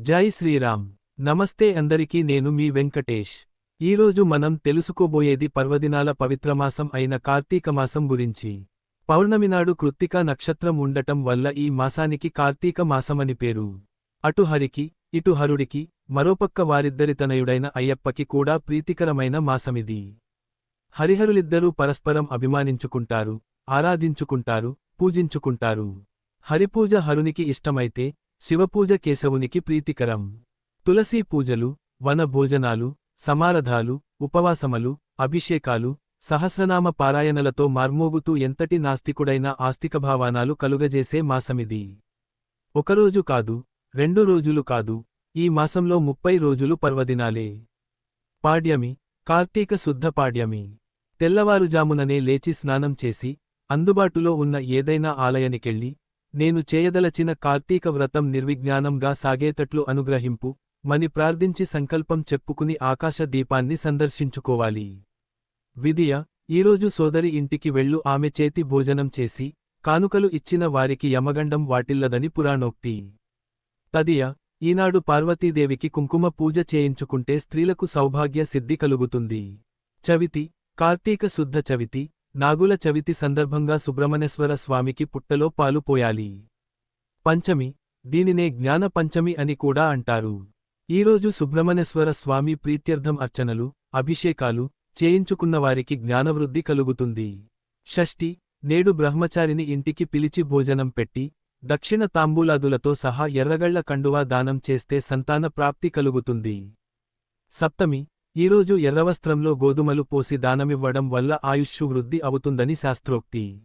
జై శ్రీరామ్. నమస్తే అందరికీ నేను మీ వెంకటేష్. ఈరోజు మనం తెలుసుకోబోయేది పర్వదినాల పవిత్రమాసం అయిన కార్తీక మాసం గురించి. పౌర్ణమినాడు కృత్తికా నక్షత్రం ఉండటం వల్ల ఈ మాసానికి కార్తీక మాసమని పేరు. అటు హరికి ఇటు హరుడికి మరోపక్క వారిద్దరి తనయుడైన అయ్యప్పకి కూడా ప్రీతికరమైన మాసమిది. హరిహరులిద్దరూ పరస్పరం అభిమానించుకుంటారు ఆరాధించుకుంటారు పూజించుకుంటారు. హరిపూజ హరునికి ఇష్టమైతే శివపూజ కేశవునికి ప్రీతికరం. తులసీ పూజలు వన భోజనాలు సమారధాలు ఉపవాసములు అభిషేకాలు సహస్రనామ పారాయణలతో మార్మోగుతూ ఎంతటి నాస్తికుడైన ఆస్తికభావానాలు కలుగజేసే మాసమిది. ఒకరోజు కాదు రెండు రోజులు కాదు ఈ మాసంలో ముప్పై రోజులు పర్వదినాలే. పాడ్యమి కార్తీక శుద్ధ పాడ్యమి. తెల్లవారుజాముననే లేచి స్నానం చేసి అందుబాటులో ఉన్న ఏదైనా ఆలయానికెళ్ళి నేను చేయదలచిన కార్తీక వ్రతం నిర్విజ్ఞానంగా సాగేటట్లు అనుగ్రహింపు మని ప్రార్థించి సంకల్పం చెప్పుకుని ఆకాశ దీపాన్ని సందర్శించుకోవాలి. విధియ ఈరోజు సోదరి ఇంటికి వెళ్ళు ఆమె చేతి భోజనం చేసి కానుకలు ఇచ్చిన వారికి యమగండం వాటిల్లదని పురాణోక్తి. తదియ ఈనాడు పార్వతీదేవికి కుంకుమ పూజ చేయించుకుంటే స్త్రీలకు సౌభాగ్య సిద్ధి కలుగుతుంది. చవితి కార్తీక శుద్ధ చవితి నాగుల చవితి సందర్భంగా సుబ్రహ్మణ్యేశ్వర స్వామికి పుట్టలో పాలు పోయాలి. పంచమి దీనినే జ్ఞాన పంచమి అని కూడా అంటారు. ఈరోజు సుబ్రహ్మణ్యేశ్వర స్వామి ప్రీత్యర్థం అర్చనలు అభిషేకాలు చేయించుకున్నవారికి జ్ఞానవృద్ధి కలుగుతుంది. షష్ఠి నేడు బ్రహ్మచారిని ఇంటికి పిలిచి భోజనం పెట్టి దక్షిణ తాంబూలాదులతో సహా ఎర్రగళ్ళ కండువా దానం చేస్తే సంతాన ప్రాప్తి కలుగుతుంది. సప్తమి ఈరోజు ఎర్రవస్త్రంలో గోధుమలు పోసి దానమివ్వడం వల్ల ఆయుష్షు వృద్ధి అవుతుందని శాస్త్రోక్తి.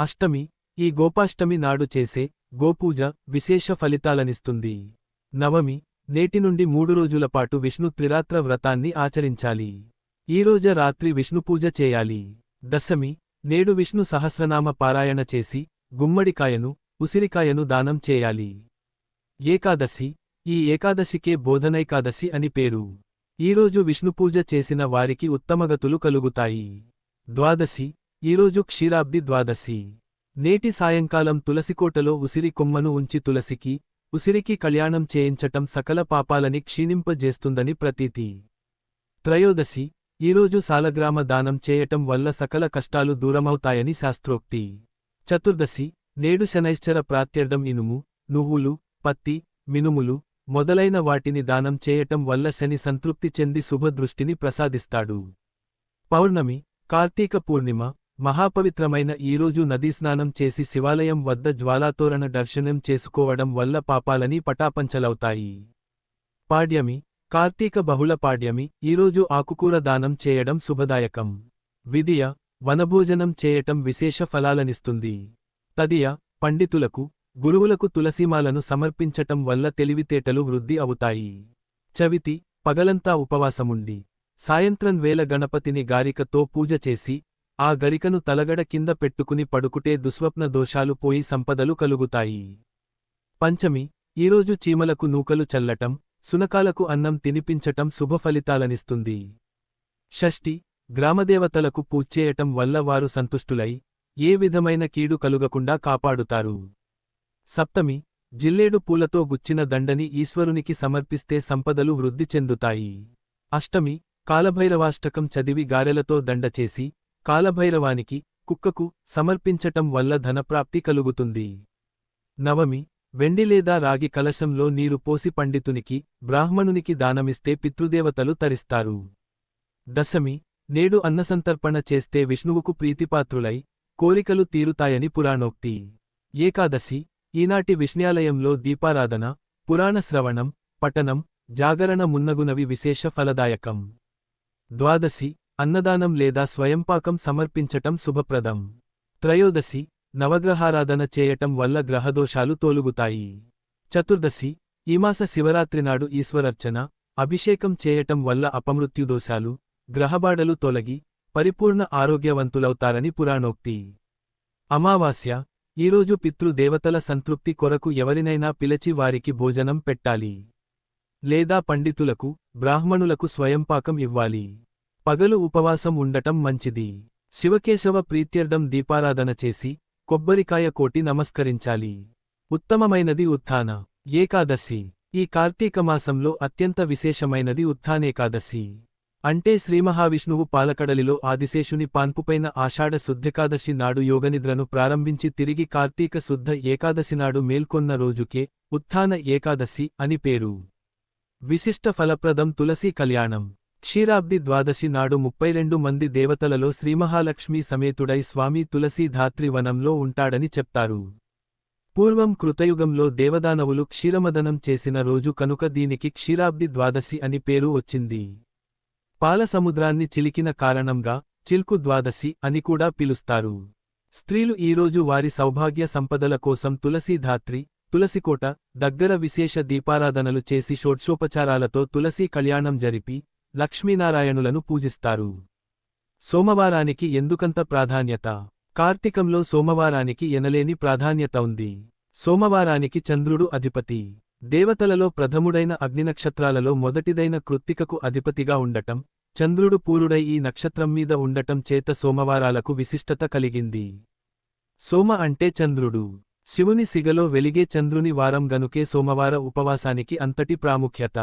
అష్టమి ఈ గోపాష్టమి నాడు చేసే గోపూజ విశేష ఫలితాలనిస్తుంది. నవమి నేటి నుండి మూడు రోజుల పాటు విష్ణు త్రిరాత్ర వ్రతాన్ని ఆచరించాలి. ఈరోజ రాత్రి విష్ణుపూజ చేయాలి. దశమి నేడు విష్ణు సహస్రనామ పారాయణ చేసి గుమ్మడికాయను ఉసిరికాయను దానం చేయాలి. ఏకాదశి ఈ ఏకాదశికే బోధనైకాదశి అని పేరు. ఈరోజు విష్ణుపూజ చేసిన వారికి ఉత్తమగతులు కలుగుతాయి. ద్వాదశి. ఈరోజు క్షీరాబ్ది ద్వాదశి. నేటి సాయంకాలం తులసికోటలో ఉసిరి కొమ్మను ఉంచి తులసికి ఉసిరికి కళ్యాణం చేయించటం సకల పాపాలని క్షీణింపజేస్తుందని ప్రతీతి. త్రయోదశి. ఈరోజు సాలగ్రామ దానం చేయటం వల్ల సకల కష్టాలు దూరమవుతాయని శాస్త్రోక్తి. చతుర్దశి. నేడు శనైశ్చర ప్రాత్యర్థం ఇనుము నువ్వులు పత్తి మినుములు మొదలైన వాటిని దానం చేయటం వల్ల శని సంతృప్తి చెంది శుభదృష్టిని ప్రసాదిస్తాడు. పౌర్ణమి కార్తీక పూర్ణిమ మహాపవిత్రమైన ఈరోజు నదీస్నానం చేసి శివాలయం వద్ద జ్వాలాతోరణ దర్శనం చేసుకోవడం వల్ల పాపాలని పటాపంచలవుతాయి. పాడ్యమి కార్తీక బహుళ పాడ్యమి ఈరోజు ఆకుకూర దానం చేయడం శుభదాయకం. విధియ వనభోజనం చేయటం విశేష ఫలాలనిస్తుంది. తదియ పండితులకు గురువులకు తులసీమాలను సమర్పించటం వల్ల తెలివితేటలు వృద్ధి అవుతాయి. చవితి పగలంతా ఉపవాసముండి. సాయంత్రం వేల గణపతిని గారికతో పూజ చేసి ఆ గరికను తలగడ కింద పెట్టుకుని పడుకుటే దుస్వప్న దోషాలు పోయి సంపదలు కలుగుతాయి. పంచమి ఈరోజు చీమలకు నూకలు చల్లటం సునకాలకు అన్నం తినిపించటం శుభఫలితాలనిస్తుంది షష్ఠి గ్రామదేవతలకు పూజ్చేయటం వల్ల వారు సంతుష్టులై ఏ విధమైన కీడు కలుగకుండా కాపాడుతారు. సప్తమి జిల్లేడు పూలతో గుచ్చిన దండని ఈశ్వరునికి సమర్పిస్తే సంపదలు వృద్ధి చెందుతాయి. అష్టమి కాలభైరవాష్టకం చదివి గారెలతో దండచేసి కాలభైరవానికి కుక్కకు సమర్పించటం వల్ల ధనప్రాప్తి కలుగుతుంది. నవమి వెండి లేదా రాగి కలశంలో నీరు పోసి పండితునికి బ్రాహ్మణునికి దానమిస్తే పితృదేవతలు తరిస్తారు. దశమి నేడు అన్నసంతర్పణ చేస్తే విష్ణువుకు ప్రీతిపాత్రులై కోరికలు తీరుతాయని పురాణోక్తి. ఏకాదశి ఈనాటి విష్ణ్యాలయంలో దీపారాధన పురాణ శ్రవణం పఠనం జాగరణ మున్నగునవి విశేష ఫలదాయకం. ద్వాదశి అన్నదానం లేదా స్వయంపాకం సమర్పించటం శుభప్రదం. త్రయోదశి నవగ్రహారాధన చేయటం వల్ల గ్రహదోషాలు తోలుగుతాయి. చతుర్దశి ఈమాస శివరాత్రినాడు ఈశ్వరర్చన అభిషేకం చేయటం వల్ల అపమృత్యుదోషాలు గ్రహబాడలు తొలగి పరిపూర్ణ ఆరోగ్యవంతులవుతారని పురాణోక్తి. అమావాస్య ఈరోజు పితృదేవతల సంతృప్తి కొరకు ఎవరినైనా పిలచి వారికి భోజనం పెట్టాలి. లేదా పండితులకు బ్రాహ్మణులకు స్వయంపాకం ఇవ్వాలి. పగలు ఉపవాసం ఉండటం మంచిది. శివకేశవ ప్రీత్యర్థం దీపారాధన చేసి కొబ్బరికాయ కోటి నమస్కరించాలి. ఉత్తమమైనది ఉత్థాన. ఏకాదశి. ఈ కార్తీక మాసంలో అత్యంత విశేషమైనది ఉత్థానేకాదశి. అంటే శ్రీమహావిష్ణువు పాలకడలిలో ఆదిశేషుని పాన్పుపైన ఆషాఢ శుద్ధేకాదశి నాడు యోగనిద్రను ప్రారంభించి తిరిగి కార్తీక శుద్ధ ఏకాదశి నాడు మేల్కొన్న రోజుకే ఉత్థాన ఏకాదశి అని పేరు. విశిష్ట ఫలప్రదం తులసీ కళ్యాణం. క్షీరాబ్ది ద్వాదశి నాడు ముప్పై రెండు మంది దేవతలలో శ్రీమహాలక్ష్మీ సమేతుడై స్వామి తులసీ ధాత్రి వనంలో ఉంటాడని చెప్తారు. పూర్వం కృతయుగంలో దేవదానవులు క్షీరమదనం చేసిన రోజు కనుక దీనికి క్షీరాబ్ది ద్వాదశి అని పేరు వచ్చింది. పాలసముద్రాన్ని చిలికిన కారణంగా చిల్కు ద్వాదశి అని కూడా పిలుస్తారు. స్త్రీలు ఈరోజు వారి సౌభాగ్య సంపదల కోసం తులసీ ధాత్రి తులసికోట దగ్గర విశేష దీపారాధనలు చేసి షోడ్షోపచారాలతో తులసీ కళ్యాణం జరిపి లక్ష్మీనారాయణులను పూజిస్తారు. సోమవారానికి ఎందుకంత ప్రాధాన్యత? కార్తీకంలో సోమవారానికి ఎనలేని ప్రాధాన్యత ఉంది. సోమవారానికి చంద్రుడు అధిపతి. దేవతలలో ప్రథముడైన అగ్నినక్షత్రాలలో మొదటిదైన కృత్తికకు అధిపతిగా ఉండటం చంద్రుడు పూరుడై ఈ నక్షత్రం మీద ఉండటం చేత సోమవారాలకు విశిష్టత కలిగింది. సోమ అంటే చంద్రుడు. శివుని సిగలో వెలిగే చంద్రుని వారం గనుకే సోమవార ఉపవాసానికి అంతటి ప్రాముఖ్యత.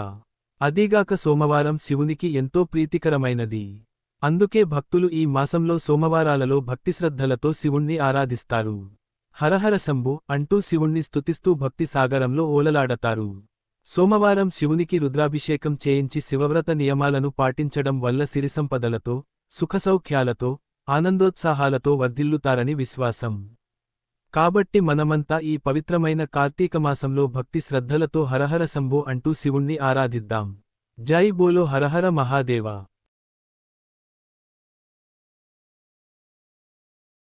అదీగాక సోమవారం శివునికి ఎంతో ప్రీతికరమైనది. అందుకే భక్తులు ఈ మాసంలో సోమవారాలలో భక్తిశ్రద్ధలతో శివుణ్ణి ఆరాధిస్తారు. హరహర శంభు అంటూ శివుణ్ణి స్తుతిస్తూ భక్తి సాగరంలో ఓలలాడతారు. సోమవారం శివునికి రుద్రాభిషేకం చేయించి శివవ్రత నియమాలను పాటించడం వల్ల సిరిసంపదలతో సుఖసౌఖ్యాలతో ఆనందోత్సాహాలతో వర్ధిల్లుతారని విశ్వాసం. కాబట్టి మనమంతా ఈ పవిత్రమైన కార్తీక మాసంలో భక్తి శ్రద్ధలతో హరహర శంభు అంటూ శివుణ్ణి ఆరాధిద్దాం. జై బోలో హరహర మహాదేవా.